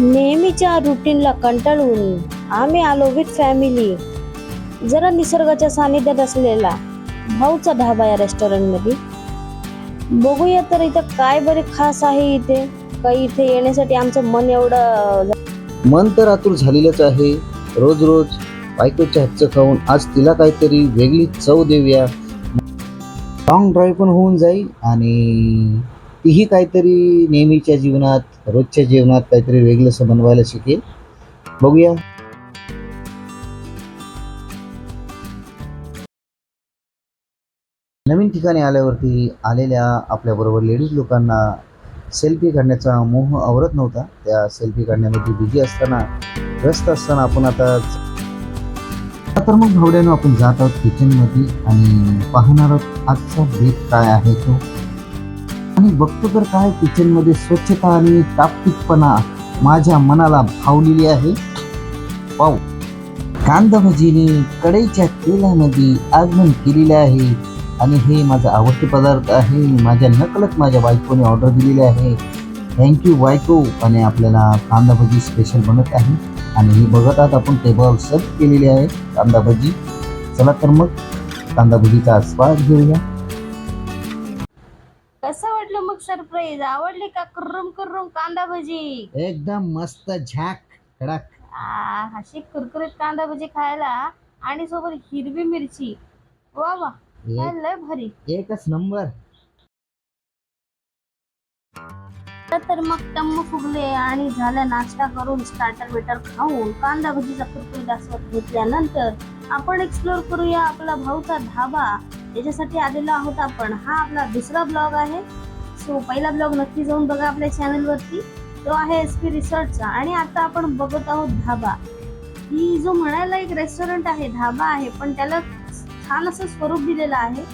नेहमीच्या रुटीनला कंटाळून आम्ही आलो विथ फॅमिली जरा निसर्गाच्या सानिध्यात असलेला भाऊचा ढाबा या रेस्टॉरंटमध्ये बघूया तर इथं काय बरे खास आहे इथे. काही इथे येण्यासाठी आमचं मन एवढं मन तर आतुर झालेलंच आहे. रोज रोज बायकोच्या हातचं खाऊन आज तिला काहीतरी वेगळी चव देऊया. लॉंग ड्राईव्ह पण होऊन जाईल आणि तीही काहीतरी नेहमीच्या जीवनात रोजच्या जीवनात काहीतरी वेगळं समन्वायला शिकेल. बघूया. नवीन ठिकाणी आल्यावरती आलेल्या आपल्याबरोबर लेडीज लोकांना सेल्फी काढण्याचा मोह आवरत नव्हता. त्या सेल्फी काढण्यामध्ये बिझी असताना व्यस्त असताना आपण आता तर मग भावड्यानं आपण जात आहोत किचनमध्ये आणि पाहणार आहोत आजचा बेत काय आहे तो. आणि बघतो तर काय किचनमध्ये स्वच्छता आणि टापटीकपणा माझ्या मनाला भावलेली आहे. पाऊ कांदा भजीने कढईच्या तेलामध्ये आगमन केलेले आहे आणि हे माझा आवडते पदार्थ आहे. माझ्या नकलत माझ्या बायकोने ऑर्डर दिलेली आहे. थँक्यू बायको. आणि आपल्याला कांदा भजी स्पेशल बनत आहे. आणि हे बघत आहात आपण टेबल सर्व केलेली आहे कांदा भजी चला तर मग कांदा भजीचा आस्वाद घेऊया. सरप्राईज. आवडली का? कुर्रम कुर्रम कांदा भजी? एकदम मस्त झाक कडक. आ, अशी कुरकुरीत कांदा भजी खायला आणि सोबत हिरवी मिरची. वा वा. काय लय भारी. एकच नंबर. तर मग टम्म फुगले आणि झालं नाश्ता करून स्टार्टर बिटर खाऊन कांदा भजीचा कुरकुरीत आस्वाद घेतल्यानंतर आपण एक्सप्लोर करूया आपला भाऊचा धाबा. त्याच्यासाठी आलेलो आहोत आपण. हा आपला दुसरा ब्लॉग आहे. सो पहिला ब्लॉग नक्की जाऊन बघा आपल्या चॅनलवरती तो आहे एस पी रिसॉर्टचा आणि आता आपण बघत आहोत धाबा. ही जो म्हणायला एक रेस्टॉरंट आहे धाबा आहे पण त्याला छान असं स्वरूप दिलेलं आहे.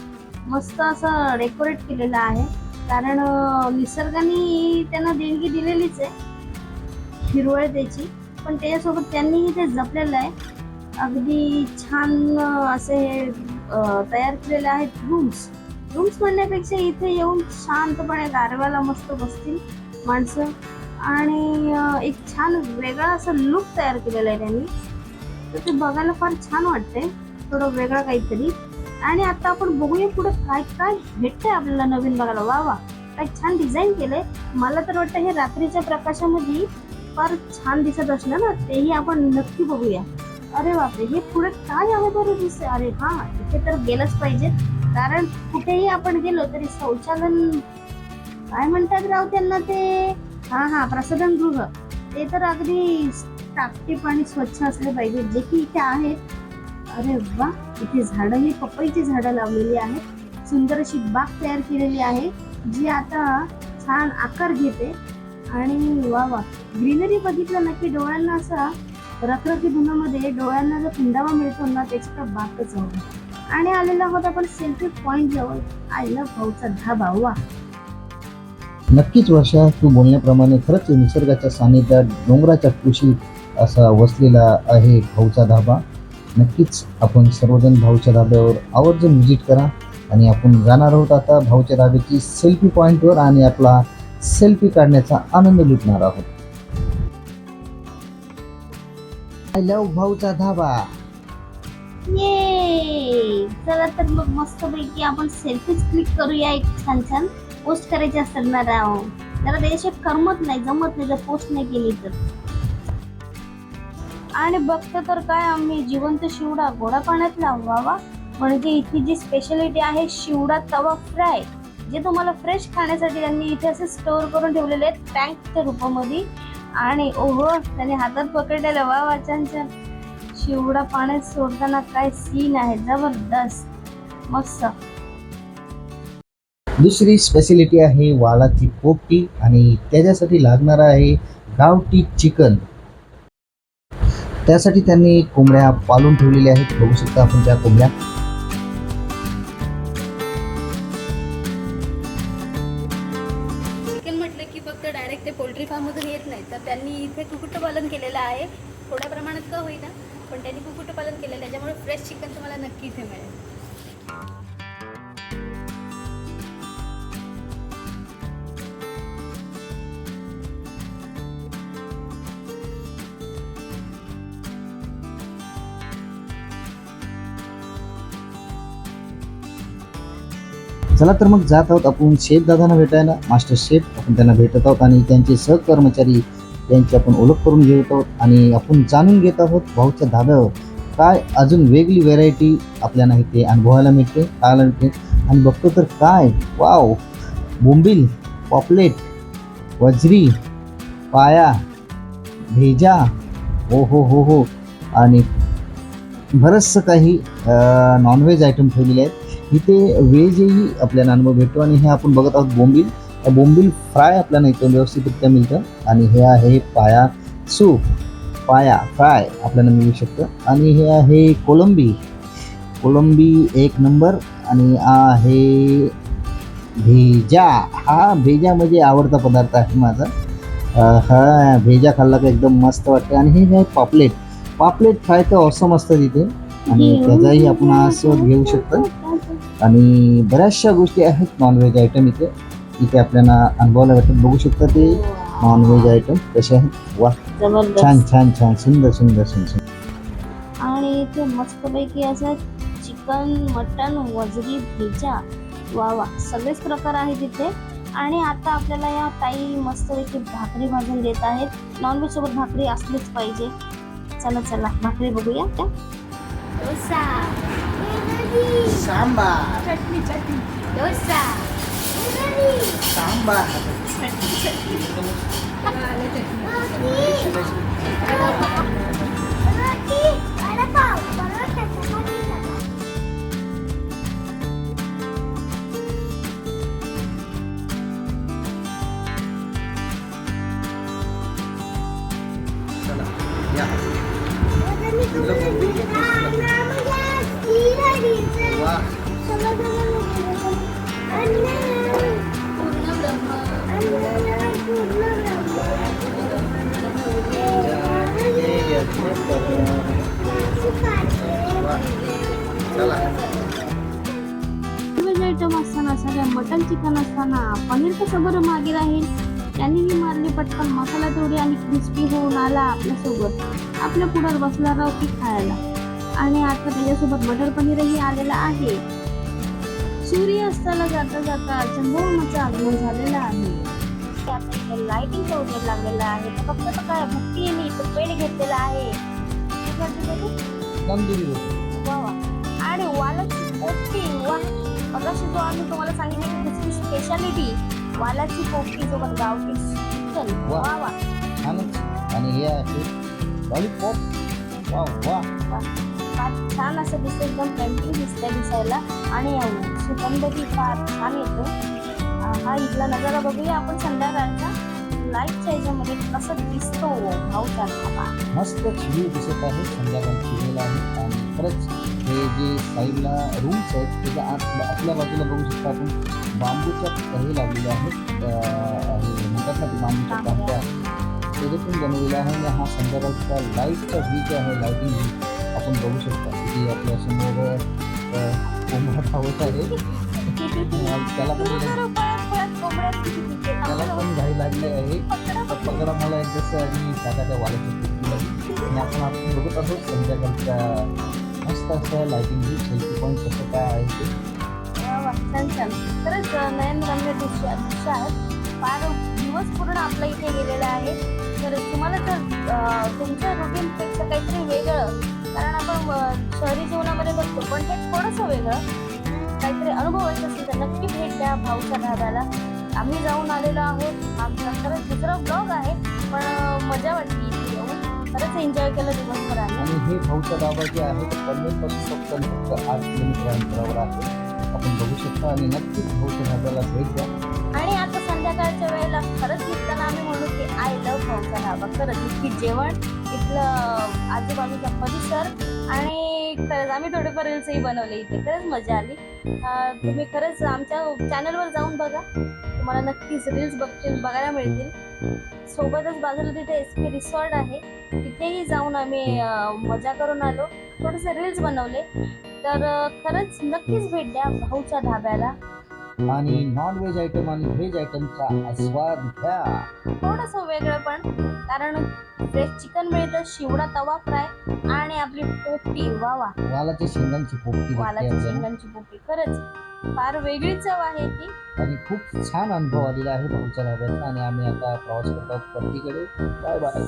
मस्त असं डेकोरेट केलेलं आहे. कारण निसर्गाने त्यांना देणगी दिलेलीच आहे. हिरवळ त्याची. पण त्याच्यासोबत त्यांनीही ते जपलेलं आहे. अगदी छान असे हे तयार केलेले आहेत रूम्स रूम्स म्हणण्यापेक्षा इथे येऊन शांतपणे गारव्याला मस्त बसतील माणसं. आणि एक छान वेगळा असं लुक तयार केलेला आहे त्यांनी. तर ते बघायला फार छान वाटतंय. थोडं वेगळं काहीतरी. आणि आता आपण बघूया पुढे काय काय भेटतंय आपल्याला नवीन बघायला. वा वा. काय छान डिझाईन केलंय. मला तर वाटतं हे रात्रीच्या प्रकाशामध्ये फार छान दिसत असणार ना तेही आपण नक्की बघूया. अरे बापरे हे पुढे काय आहे बरं दिसतंय? अरे हा इथे तर गेलंच पाहिजे कारण कुठेही आपण गेलो तरी शौचालय काय म्हणतात राव त्यांना ते? हा हा प्रसाधन गृह. ते तर अगदी टापटीप आणि स्वच्छ असले पाहिजे. जे की इथे आहेत अरे वा इथे झाडं ही पपईची झाडं लावलेली आहेत. सुंदर अशी बाग तयार केलेली आहे. जी आता छान आकार घेते. आणि वा वा. ग्रीनरी बघितलं ना की डोळ्यांना असा रखरखी धुनामध्ये डोळ्यांना जो खुंडावा मिळतो ना त्याची तर बागच आहे. आणि आलेला आहोत आपण सेल्फी पॉइंट जवळ. आईला भाऊचा धाबा वा. नक्कीच वर्षा तू बोलण्याप्रमाणे खरंच निसर्गाच्या सानिध्यात डोंगराच्या कुशीत असा वसलेला आहे भाऊचा धाबा. नक्कीच आपण सर्वजण भाऊच्या धाब्यावर आवर्जून व्हिजिट करा. आणि आपण जाणार आहोत आता भाऊच्या धाब्याची सेल्फी पॉईंटवर आणि आपला सेल्फी काढण्याचा आनंद लुटणार आहोत. आय लव भाऊचा धाबा. ये चला तर मग मस्त पैकी आपण सेल्फीज क्लिक करूया एक छान छान पोस्ट करायची असतात ना राव. त्याला त्याच्याशिवाय करमत नाही जमत नाही जर पोस्ट नाही केली तर. आणि बघतो तर काय आम्ही जिवंत शिवडा गोडा पाण्यात लावावा. म्हणजे इथली जी स्पेशालिटी आहे शिवडा तवा फ्राय जे तुम्हाला फ्रेश खाण्यासाठी त्यांनी इथे असे स्टोअर करून ठेवलेले आहेत टँकच्या रूपामध्ये. आणि ओहो त्याने हातात पकडलेलं वा वा छान छान. शिवडा पाण्यात सोडताना काय सीन आहे? जबरदस्त. मस्त. दुसरी स्पेशलिटी आहे वालाची पोपटी आणि त्याच्यासाठी लागणार आहे गावठी चिकन. त्यासाठी त्यांनी कोंबड्या पालून ठेवलेल्या आहेत. बघू शकता आपण त्या कोंबड्या. चिकन म्हटलं की फक्त डायरेक्ट ते पोल्ट्री फार्ममधून येत नाही. तर त्यांनी इथे कुक्कुटपालन केलेलं आहे. थोड्या प्रमाणात का होईना पण त्यांनी कुक्कुटपालन केलं. त्याच्यामुळे फ्रेश चिकन तुम्हाला नक्की इथे मिळेल. चला तर मग जात आहोत आपण शेफ दादांना भेटायला. मास्टर शेफ आपण त्यांना भेटत आहोत आणि त्यांचे सहकर्मचारी यांची आपण ओळख करून घेत आहोत आणि आपण जाणून घेत आहोत भाऊच्या धाब्यावर. काय अजून वेगळी व्हेरायटी आपल्याला इथे अनुभवायला मिळते खायला मिळते? आणि बघतो तर काय? वाव बोंबील पॉपलेट वजरी पाया भेजा हो हो हो हो. आणि बरंचसं काही नॉनव्हेज आयटम ठेवलेले आहेत. इथे व्हेजही आपल्याला अनुभव भेटतो आणि हे आपण बघत आहोत बोंबील. बोंबील फ्राय आपल्याला इथं व्यवस्थितरित्या मिळतं. आणि हे आहे पाया सूप. पाया फ्राय आपल्याला मिळू शकतं. आणि हे आहे कोलंबी. कोलंबी एक नंबर. आणि हा आहे भेजा. हा भेजा म्हणजे आवडता पदार्थ आहे माझा. हा भेजा खाल्ला का एकदम मस्त वाटतं आणि हे आहे पापलेट. पापलेट फ्राय तर ऑसम असतं तिथे. आणि त्याचाही आपण आस्वाद घेऊ शकतो. आणि बऱ्याचशा गोष्टी आहेत नॉनव्हेज आयटम इथे. इथे आपल्याला अनुभवायला भेटतात. बघू शकता ते नॉनव्हेज आयटम कसे आहेत. वा छान छान छान. सुंदर सुंदर सुंदर आणि इथे मस्तपैकी असं चिकन मटन वजरी भेजा वा वा सगळेच प्रकार आहेत इथे. आणि आता आपल्याला या ताई मस्तपैकी भाकरी भाजून देत आहेत. नॉनव्हेज सोबत भाकरी असलीच पाहिजे. चला चला भाकरी बघूया त्या. डोसा. सांबार. चटणी चटणी. डोसा. सांबार या वा पूर्ण असताना सगळ्या मटन चिकन असताना पनीर कसं बरं मागे राहील? त्यांनीही मारली पटकन. मसाला तेवढी आणि क्रिस्पी होऊन आला आपल्यासोबत. आपल्या पुढात बसला राव की खायला. आणि आता त्याच्यासोबत मटर पनीरही आलेला आहे. सूर्य अस्ताला जाता जाता चंद्रमाचं आगमन झालेलं आहे. लाइटिंग वगैरे लागलेला आहे. तर फक्त काय भक्ती मी इथं पेड घेतलेला आहे. आणि वालाची पोपटी वा. मगाशी जो आम्ही तुम्हाला सांगितलं की त्याची स्पेशालिटी वालाची पोपटी सोबत गावठी. चिकन वा. वा आणि हे आहे लॉलीपॉप वा वा. छान असं दिसतं एकदम टेम्पटिंग दिसतंय दिसायला. आणि अं, सुगंधही फार छान येतो अं, हा इथला नज़ारा बघूया आपण संध्याकाळच्या लाईटच्या ह्याच्यामध्ये कसं दिसतो भाऊचा धाबा मस्त व्ह्यू दिसत आहे संध्याकाळी चिरलेला आहे आणि खरंच हे जे साईडला रूम्स आहेत त्याच्या आत आपल्या बाजूला बघू शकता आपण बांबूच्या हे लावलेले आहेत अं, म्हणतात ना बांबूच्या बांबू. कांट्या त्याच्यातून बनवलेला आहे आणि हा संध्याकाळचा लाईटचा व्ह्यू जो आहे लाईटिंग आपण बघू शकता की आपल्या समोर अं, कोंबडा धावत आहे त्याला पण त्याला पण घाई लागली आहे तर पकडा मला एक आणि काकाच्या वाल्याच्या आणि आपण आपण बघत आहोत संध्याकाळच्या मस्त असं लाईटिंग सेल्फी पॉईंट कसं काय आहे ते छान छान खरंच नयनरम्य दृश्य दृश्य आहेत फार दिवस पूर्ण आपल्या इथे गेलेला आहे तर तुम्हाला जर अं, तुमच्या रुटीनपेक्षा काहीतरी वेगळं. कारण आपण शहरी जीवनामध्ये बघतो पण हे थोडंसं वेगळं. काहीतरी अनुभवायचं असेल तर नक्की भेट द्या भाऊच्या ढाब्याला. आम्ही जाऊन आलेलो आहोत. आमचा खरंच दुसरा ब्लॉग आहे पण मजा वाटली इथे येऊन. खरंच एन्जॉय केलं दिवसभर आणि हे भाऊचा डाबा जे आहे ते पनवेलपासून फक्त आणि फक्त आठ किलोमीटर अंतरावर आहे. आपण बघू शकता आणि नक्कीच भाऊच्या ढाब्याला भेट द्या. आणि आता संध्याकाळच्या वेळेला खरंच निघताना आम्ही म्हणू की आय लव्ह भाऊचा ढाबा. खरंच इतकी जेवण इथलं आजूबाजूचा परिसर आणि खरंच आम्ही थोडेफार रील्सही बनवले इथे. खरंच मजा आली. तुम्ही खरंच आमच्या चॅनलवर जाऊन बघा. तुम्हाला नक्कीच रील्स बघतील बघायला मिळतील. सोबतच बाजूला तिथे एस पी रिसॉर्ट आहे. तिथेही जाऊन आम्ही मजा करून आलो. थोडेसे रील्स बनवले. तर खरंच नक्कीच भेट द्या भाऊच्या धाब्याला आणि नॉन व्हेज आयटम आणि व्हेज आयटमचा आस्वाद घ्या. थोडस वेगळं पण कारण फ्रेश चिकन मिळतं शिवडा तवा फ्राय आणि आपली पोपटी वा वा. वालाच्या शेंगांची पोपटी भेटते वालाची आपल्याला शेंगांची पोपटी खरंच. फार वेगळी चव आहे ती आणि खूप छान अनुभव आलेला आहे भाऊच्या धाब्याचा आणि आम्ही आता प्रवास करतो परतीकडे. Bye bye.